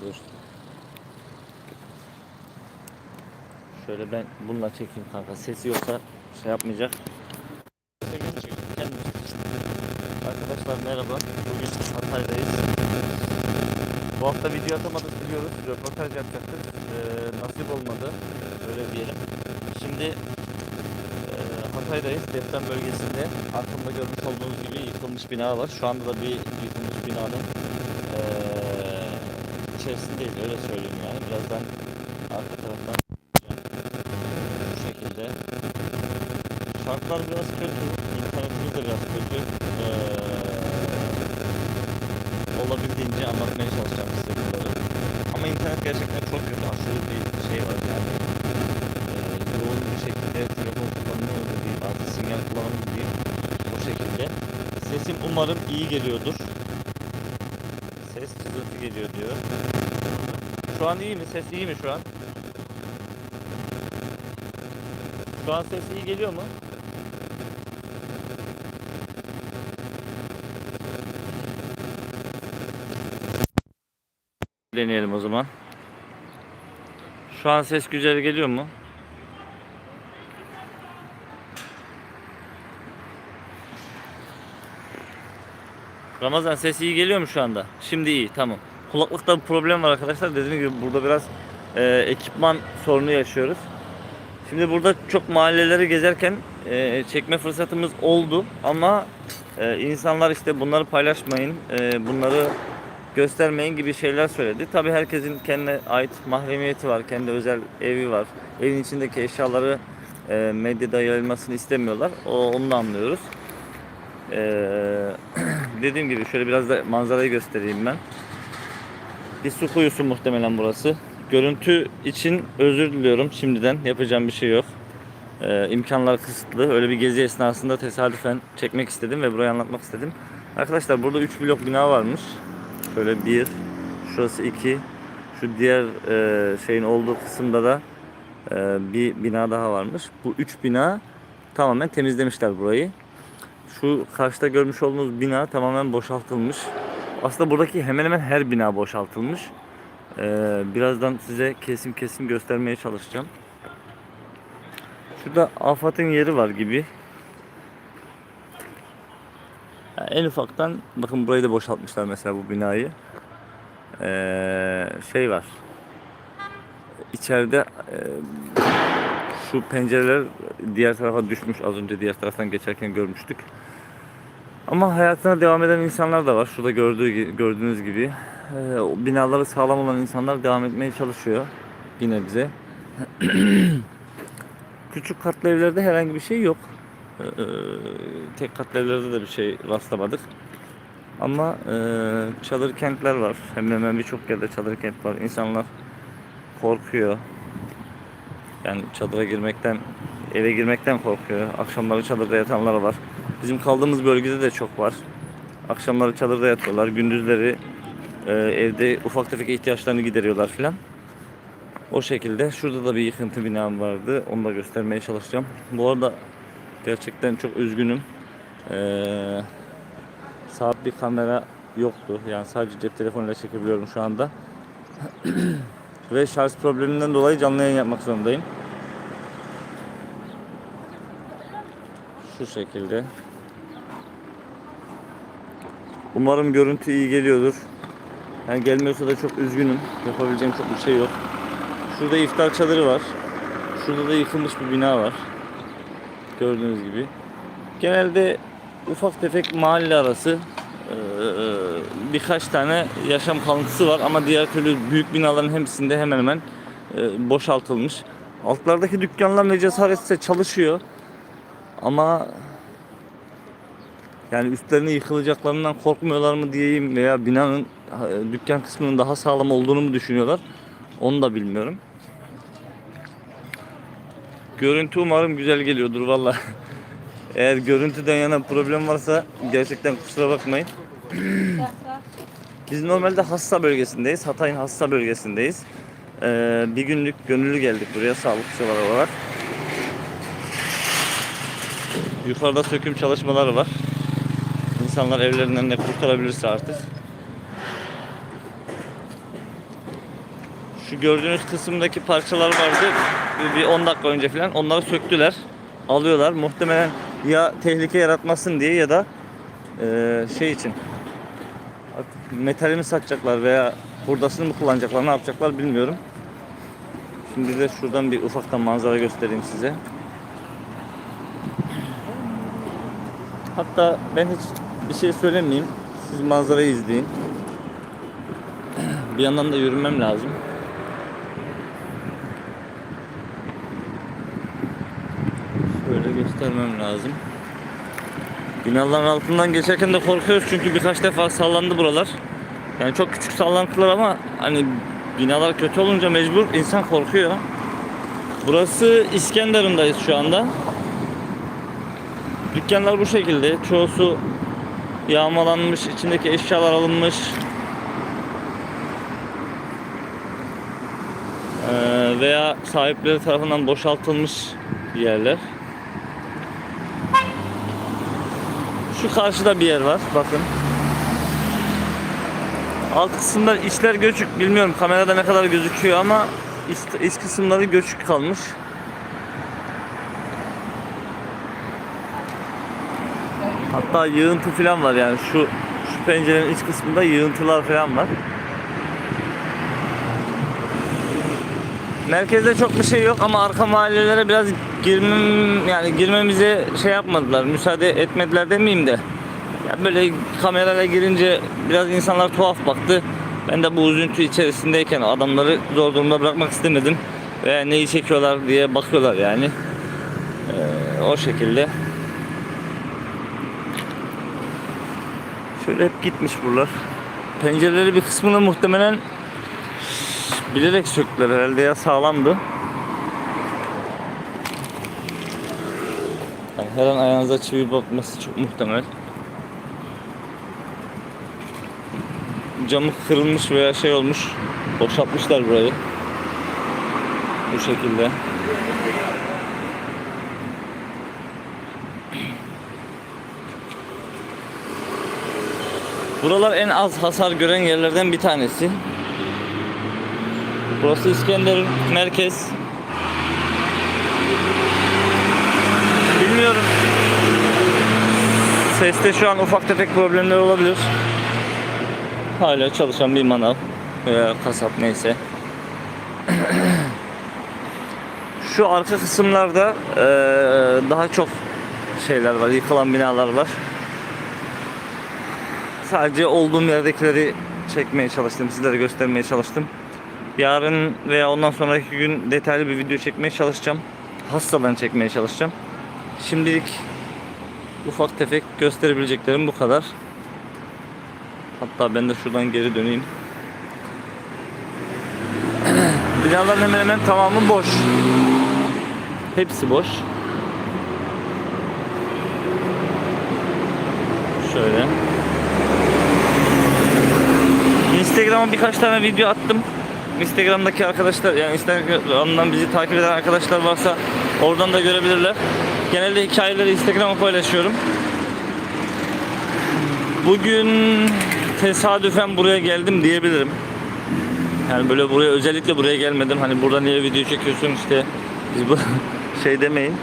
Dur. Şöyle ben bununla çekeyim kanka. Sesi yoksa şey yapmayacak. Arkadaşlar merhaba. Bugün Hatay'dayız. Bu hafta video atamadık biliyoruz. Röportaj yapacaktık. Ee, nasip olmadı. Öyle diyelim. Şimdi e, Hatay'dayız. Deprem bölgesinde. Arkamda görmüş olduğunuz gibi yıkılmış bina var. Şu anda da bir yıkılmış binanın e, içerisindeyiz. Öyle söyleyeyim yani. Birazdan arka taraftan bu şekilde. Şartlar biraz kötü. İnternetimiz de biraz kötü. Ee, olabildiğince anlatmaya çalışacağım size bunları. Ama internet gerçekten çok kötü. Aşırı bir şey var yani. Ee, yoğun bir şekilde telefon kullanımı değil. Artık sinyal kullanımı değil. O şekilde. Sesim umarım iyi geliyordur. Ses cızırtı geliyor diyor. Şu an iyi mi? Ses iyi mi şu an? Şu an ses iyi geliyor mu? Deneyelim o zaman. Şu an ses güzel geliyor mu? Ramazan ses iyi geliyor mu şu anda? Şimdi iyi tamam. Kulaklıkta bir problem var arkadaşlar. Dediğim gibi burada biraz e, ekipman sorunu yaşıyoruz. Şimdi burada çok mahalleleri gezerken e, çekme fırsatımız oldu ama e, insanlar işte bunları paylaşmayın, e, bunları göstermeyin gibi şeyler söyledi. Tabii herkesin kendine ait mahremiyeti var, kendi özel evi var. Evin içindeki eşyaları e, medyada yayılmasını istemiyorlar. O, onu da anlıyoruz. E, dediğim gibi şöyle biraz da manzarayı göstereyim ben. Bir su kuyusu muhtemelen burası. Görüntü için özür diliyorum şimdiden. Yapacağım bir şey yok. Ee, imkanlar kısıtlı. Öyle bir gezi esnasında tesadüfen çekmek istedim ve burayı anlatmak istedim. Arkadaşlar burada 3 blok bina varmış. Şöyle bir, şurası 2, şu diğer e, şeyin olduğu kısımda da e, bir bina daha varmış. Bu 3 bina tamamen temizlemişler burayı. Şu karşıda görmüş olduğunuz bina tamamen boşaltılmış. Aslında buradaki hemen hemen her bina boşaltılmış. Ee, birazdan size kesim kesim göstermeye çalışacağım. Şurada AFAD'ın yeri var gibi. Yani en ufaktan bakın burayı da boşaltmışlar mesela bu binayı. Ee, şey var. İçeride e, şu pencereler diğer tarafa düşmüş. Az önce diğer taraftan geçerken görmüştük. Ama hayatına devam eden insanlar da var. Şurada gördüğü, gördüğünüz gibi. Ee, binaları sağlam olan insanlar devam etmeye çalışıyor. Yine bize. Küçük katlı evlerde herhangi bir şey yok. Ee, tek katlı evlerde de bir şey rastlamadık. Ama e, çadır kentler var. Hemen hemen birçok yerde çadır kent var. İnsanlar korkuyor. Yani çadıra girmekten, eve girmekten korkuyor. Akşamları çadırda yatanlar var. Bizim kaldığımız bölgede de çok var. Akşamları çadırda yatıyorlar. Gündüzleri e, evde ufak tefek ihtiyaçlarını gideriyorlar filan. O şekilde. Şurada da bir yıkıntı binam vardı. Onu da göstermeye çalışacağım. Bu arada gerçekten çok üzgünüm. Ee, sabit bir kamera yoktu. Yani sadece cep telefonuyla çekebiliyorum şu anda. Ve şarj probleminden dolayı canlı yayın yapmak zorundayım. Şu şekilde. Umarım görüntü iyi geliyordur. Yani gelmiyorsa da çok üzgünüm. Yapabileceğim çok bir şey yok. Şurada iftar çadırı var. Şurada da yıkılmış bir bina var. Gördüğünüz gibi. Genelde ufak tefek mahalle arası birkaç tane yaşam kalıntısı var ama diğer türlü büyük binaların hepsinde hemen hemen boşaltılmış. Altlardaki dükkanlar ne cesaretse çalışıyor. Ama yani üstlerine yıkılacaklarından korkmuyorlar mı diyeyim veya binanın dükkan kısmının daha sağlam olduğunu mu düşünüyorlar? Onu da bilmiyorum. Görüntü umarım güzel geliyordur valla. Eğer görüntüden yana problem varsa gerçekten kusura bakmayın. Biz normalde Hassa bölgesindeyiz. Hatay'ın Hassa bölgesindeyiz. Ee, bir günlük gönüllü geldik buraya sağlıkçılar olarak. Yukarıda söküm çalışmaları var. İnsanlar evlerinden ne kurtarabilirse artık. Şu gördüğünüz kısımdaki parçalar vardı. Bir 10 dakika önce falan. Onları söktüler. Alıyorlar. Muhtemelen ya tehlike yaratmasın diye ya da eee, şey için metalini satacaklar veya hurdasını mı kullanacaklar ne yapacaklar bilmiyorum. Şimdi de şuradan bir ufaktan manzara göstereyim size. Hatta ben hiç bir şey söylemeyeyim. Siz manzarayı izleyin. Bir yandan da yürümem lazım. Şöyle göstermem lazım. Binaların altından geçerken de korkuyoruz çünkü birkaç defa sallandı buralar. Yani çok küçük sallantılar ama hani binalar kötü olunca mecbur insan korkuyor. Burası İskenderun'dayız şu anda. Dükkanlar bu şekilde. Çoğusu yağmalanmış, içindeki eşyalar alınmış. Ee, veya sahipleri tarafından boşaltılmış yerler. Şu karşıda bir yer var. Bakın. Alt kısımda içler göçük. Bilmiyorum kamerada ne kadar gözüküyor ama iç, iç kısımları göçük kalmış. Hatta yığıntı falan var yani şu şu pencerenin iç kısmında yığıntılar falan var. Merkezde çok bir şey yok ama arka mahallelere biraz girmem yani girmemize şey yapmadılar. Müsaade etmediler demeyeyim de. Ya böyle kamerayla girince biraz insanlar tuhaf baktı. Ben de bu üzüntü içerisindeyken adamları zor durumda bırakmak istemedim. Ve neyi çekiyorlar diye bakıyorlar yani. Ee, o şekilde. Şöyle hep gitmiş buralar. Pencereleri bir kısmını muhtemelen bilerek söktüler herhalde ya sağlamdı. Yani her an ayağınıza çivi batması çok muhtemel. Camı kırılmış veya şey olmuş. Boşaltmışlar burayı. Bu şekilde. Buralar en az hasar gören yerlerden bir tanesi. Burası İskenderun merkez. Bilmiyorum. Seste şu an ufak tefek problemler olabilir. Hala çalışan bir manav veya kasap neyse. Şu arka kısımlarda daha çok şeyler var, yıkılan binalar var. Sadece olduğum yerdekileri çekmeye çalıştım, sizlere göstermeye çalıştım. Yarın veya ondan sonraki gün detaylı bir video çekmeye çalışacağım. Hastadan çekmeye çalışacağım. Şimdilik ufak tefek gösterebileceklerim bu kadar. Hatta ben de şuradan geri döneyim. Binaların hemen hemen tamamı boş. Hepsi boş. Şöyle. Instagram'a birkaç tane video attım. Instagram'daki arkadaşlar yani Instagram'dan bizi takip eden arkadaşlar varsa oradan da görebilirler. Genelde hikayeleri Instagram'a paylaşıyorum. Bugün tesadüfen buraya geldim diyebilirim. Yani böyle buraya özellikle buraya gelmedim. Hani burada niye video çekiyorsun işte biz bu şey demeyin.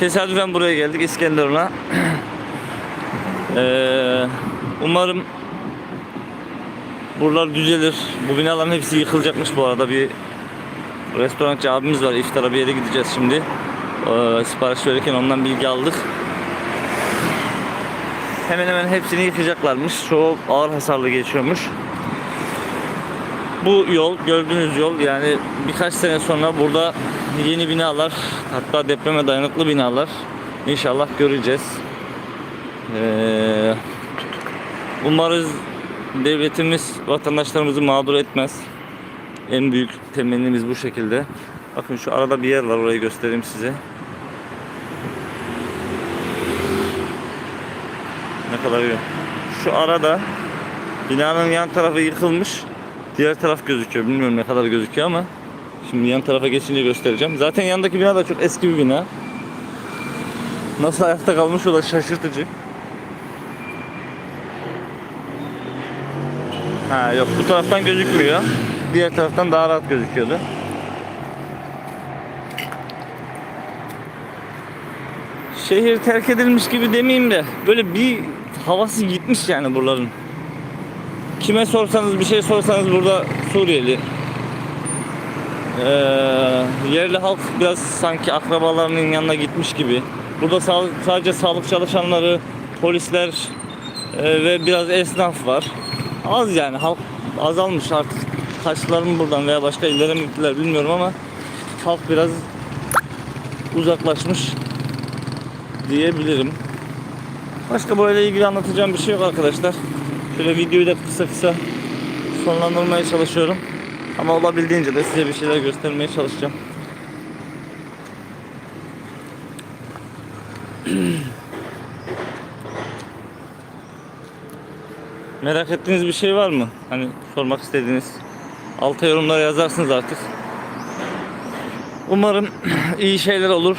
Tesadüfen buraya geldik İskenderun'a. Ee, umarım buralar düzelir. Bu binaların hepsi yıkılacakmış bu arada. Bir restorançı abimiz var. İftara bir yere gideceğiz şimdi. Ee, sipariş verirken ondan bilgi aldık. Hemen hemen hepsini yıkacaklarmış. Çoğu ağır hasarlı geçiyormuş. Bu yol gördüğünüz yol yani birkaç sene sonra burada yeni binalar hatta depreme dayanıklı binalar inşallah göreceğiz. Ee, umarız devletimiz vatandaşlarımızı mağdur etmez. En büyük temennimiz bu şekilde. Bakın şu arada bir yer var orayı göstereyim size. Ne kadar iyi. Şu arada binanın yan tarafı yıkılmış. Diğer taraf gözüküyor. Bilmiyorum ne kadar gözüküyor ama şimdi yan tarafa geçince göstereceğim. Zaten yandaki bina da çok eski bir bina. Nasıl ayakta kalmış o da şaşırtıcı. Ha yok bu taraftan gözükmüyor. diğer taraftan daha rahat gözüküyordu. Şehir terk edilmiş gibi demeyeyim de böyle bir havası gitmiş yani buraların. Kime sorsanız bir şey sorsanız burada Suriyeli. Ee, yerli halk biraz sanki akrabalarının yanına gitmiş gibi. Burada sadece sağlık çalışanları, polisler e, ve biraz esnaf var. Az yani halk azalmış artık. Kaçtılar mı buradan veya başka illere mi gittiler bilmiyorum ama halk biraz uzaklaşmış diyebilirim. Başka böyle ilgili anlatacağım bir şey yok arkadaşlar. Şöyle videoyu da kısa kısa sonlandırmaya çalışıyorum. Ama olabildiğince de size bir şeyler göstermeye çalışacağım. Merak ettiğiniz bir şey var mı? Hani sormak istediğiniz. Alta yorumlara yazarsınız artık. Umarım iyi şeyler olur.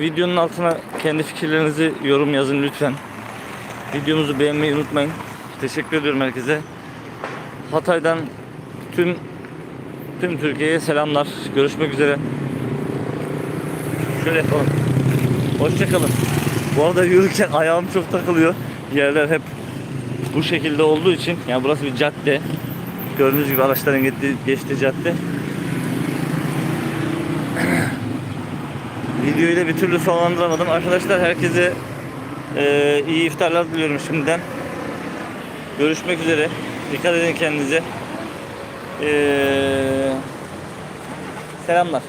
Videonun altına kendi fikirlerinizi yorum yazın lütfen. Videomuzu beğenmeyi unutmayın. Teşekkür ediyorum herkese. Hatay'dan tüm tüm Türkiye'ye selamlar. Görüşmek üzere. Şöyle yapalım. Hoşçakalın. Bu arada yürürken ayağım çok takılıyor. Yerler hep bu şekilde olduğu için yani burası bir cadde. Gördüğünüz gibi araçların geçtiği, geçtiği cadde. Videoyu da bir türlü sonlandıramadım. Arkadaşlar herkese eee, iyi iftarlar diliyorum şimdiden. Görüşmek üzere. Dikkat edin kendinize. Eee, selamlar.